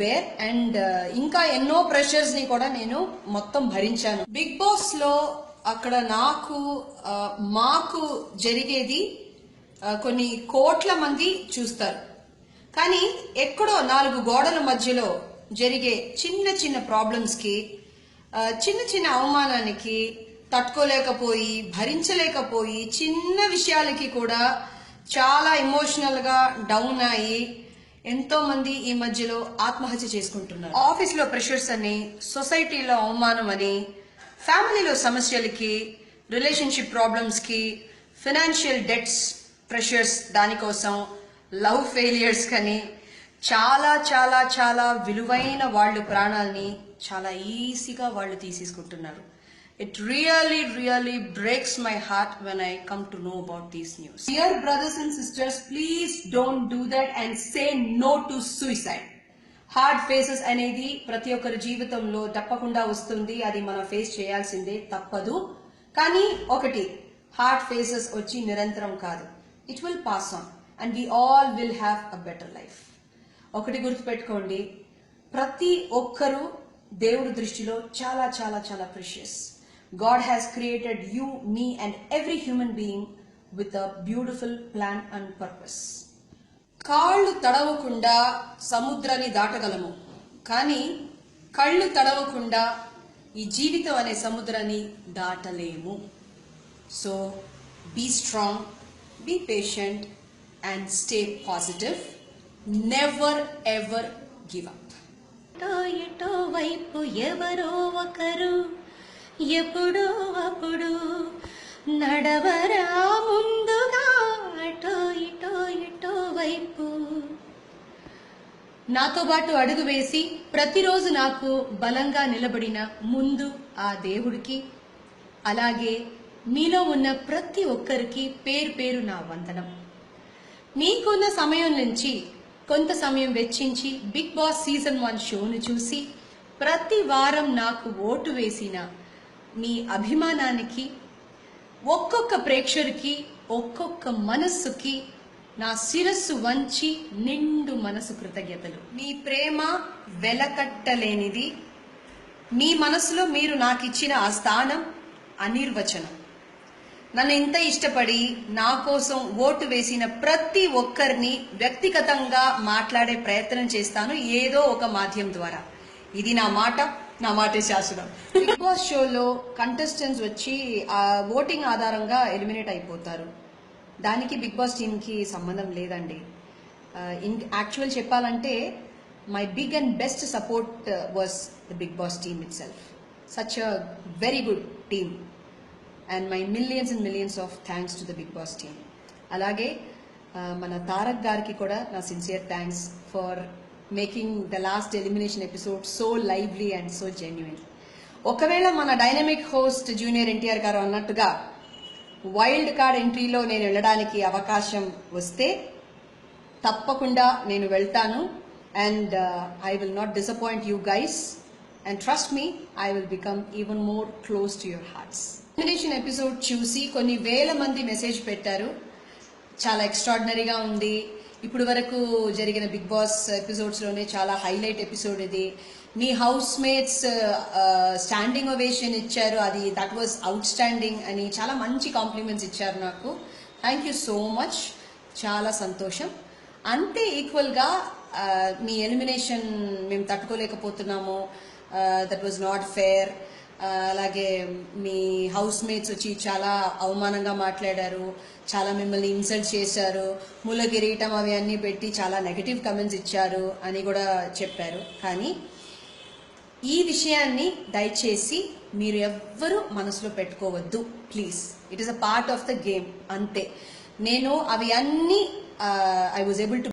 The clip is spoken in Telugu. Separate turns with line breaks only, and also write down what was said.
ప్రిపేర్ అండ్ uh, ఇంకా ఎన్నో ప్రెషర్స్ని కూడా నేను మొత్తం భరించాను. బిగ్ బాస్లో అక్కడ నాకు మాకు జరిగేది కొన్ని కోట్ల మంది చూస్తారు. కానీ ఎక్కడో నాలుగు గోడల మధ్యలో జరిగే చిన్న చిన్న ప్రాబ్లమ్స్కి చిన్న చిన్న అవమానానికి తట్టుకోలేకపోయి భరించలేకపోయి చిన్న విషయాలకి కూడా చాలా ఎమోషనల్గా డౌన్ అయ్యి ఎంతో మంది ఈ మధ్యలో ఆత్మహత్య చేసుకుంటున్నారు. ఆఫీస్లో ప్రెషర్స్ అని సొసైటీలో అవమానం అని ఫ్యామిలీలో సమస్యలకి రిలేషన్షిప్ ప్రాబ్లమ్స్కి ఫినాన్షియల్ డెట్స్ ప్రెషర్స్ దానికోసం లవ్ ఫెయిలియర్స్ కని చాలా చాలా చాలా విలువైన వాళ్ళు ప్రాణాలని చాలా ఈజీగా వాళ్ళు తీసేసుకుంటున్నారు. It really really breaks my heart when I come to know about these news dear brothers and sisters please don't do that and say no to suicide hard phases అనేది ప్రతి ఒక్కరి జీవితంలో తప్పకుండా వస్తుంది. అది మనం ఫేస్ చేయాల్సిందే తప్పదు. కానీ ఒకటి హార్డ్ ఫేసెస్ వచ్చి నిరంతరం కాదు. It will pass on and we all will have a better life ఒకటి గుర్తుపెట్టుకోండి. ప్రతి ఒక్కరూ దేవుడి దృష్టిలో చాలా చాలా చాలా precious God has created you me and every human being with a beautiful plan and purpose కాళ్ళు తడవకుండా సముద్రాన్ని దాటగలము. కానీ కళ్ళు తడవకుండా ఈ జీవితం అనే సముద్రాన్ని దాటలేము. So be strong be patient and stay positive never ever give up
ఇటో వైపు ఎవరో ఒకరు ఎప్పుడు అప్పుడు నడవరా ముందుగా. అటో ఇటో ఇటో వైపు.
నాతో పాటు అడుగు వేసి ప్రతిరోజు నాకు బలంగా నిలబడిన ముందు ఆ దేవుడికి అలాగే మీలో ఉన్న ప్రతి ఒక్కరికి పేరు పేరు నా వందనం. మీకున్న సమయం నుంచి కొంత సమయం వెచ్చించి బిగ్ బాస్ సీజన్ వన్ షోను చూసి ప్రతి వారం నాకు ఓటు వేసిన మీ అభిమానానికి ఒక్కొక్క ప్రేక్షకుడికి ఒక్కొక్క మనస్సుకి నా శిరస్సు వంచి నిండు మనసు కృతజ్ఞతలు. మీ ప్రేమ వెలకట్టలేనిది. మీ మనసులో మీరు నాకు ఇచ్చిన ఆ స్థానం అనిర్వచనం. నన్ను ఇంత ఇష్టపడి నా కోసం ఓటు వేసిన ప్రతి ఒక్కరిని వ్యక్తిగతంగా మాట్లాడే ప్రయత్నం చేస్తాను ఏదో ఒక మాధ్యమం ద్వారా. ఇది నా మాట. నా మాటే శాశ్వతం. బిగ్ బాస్ షోలో కంటెస్టెంట్స్ వచ్చి ఓటింగ్ ఆధారంగా ఎలిమినేట్ అయిపోతారు. దానికి బిగ్ బాస్ టీమ్కి సంబంధం లేదండి. ఇన్ యాక్చువల్ చెప్పాలంటే my big and best support uh, was the Bigg Boss team itself such a very good team and my millions and millions of thanks to the Bigg Boss team అలాగే మన తారక్ గారికి కూడా నా sincere thanks for making the last elimination episode so lively and so genuine ఒకవేళ మన డైనమిక్ హోస్ట్ జూనియర్ ఎన్టీఆర్ గారు అన్నట్టుగా వైల్డ్ కార్డ్ ఎంట్రీలో నేను వెళ్ళడానికి అవకాశం వస్తే తప్పకుండా నేను వెళ్తాను. And I will not disappoint you guys and trust me I will become even more close to your hearts elimination episode చూసి కొన్ని వేల మంది మెసేజ్ పెట్టారు. చాలా ఎక్స్ట్రాడినరీగా ఉంది. ఇప్పుడు వరకు జరిగిన బిగ్ బాస్ ఎపిసోడ్స్లోనే చాలా హైలైట్ ఎపిసోడ్ ఇది. మీ హౌస్ మేట్స్ స్టాండింగ్ ఒవేషన్ ఇచ్చారు. అది దట్ వాస్ అవుట్ స్టాండింగ్ అని చాలా మంచి కాంప్లిమెంట్స్ ఇచ్చారు నాకు. థ్యాంక్ యూ సో మచ్ చాలా సంతోషం. అంతే ఈక్వల్గా మీ ఎలిమినేషన్ మేము తట్టుకోలేకపోతున్నాము. దట్ వాజ్ నాట్ ఫేర్ అలాగే మీ హౌస్ మేట్స్ వచ్చి చాలా అవమానంగా మాట్లాడారు చాలా మిమ్మల్ని ఇన్సల్ట్ చేశారు మూల కిరీటం అవి అన్నీ పెట్టి చాలా నెగటివ్ కమెంట్స్ ఇచ్చారు అని కూడా చెప్పారు. కానీ ఈ విషయాన్ని దయచేసి మీరు ఎవ్వరూ మనసులో పెట్టుకోవద్దు please it is a part of the game అంతే. నేను అవి అన్నీ ఐ వాజ్ ఏబుల్ టు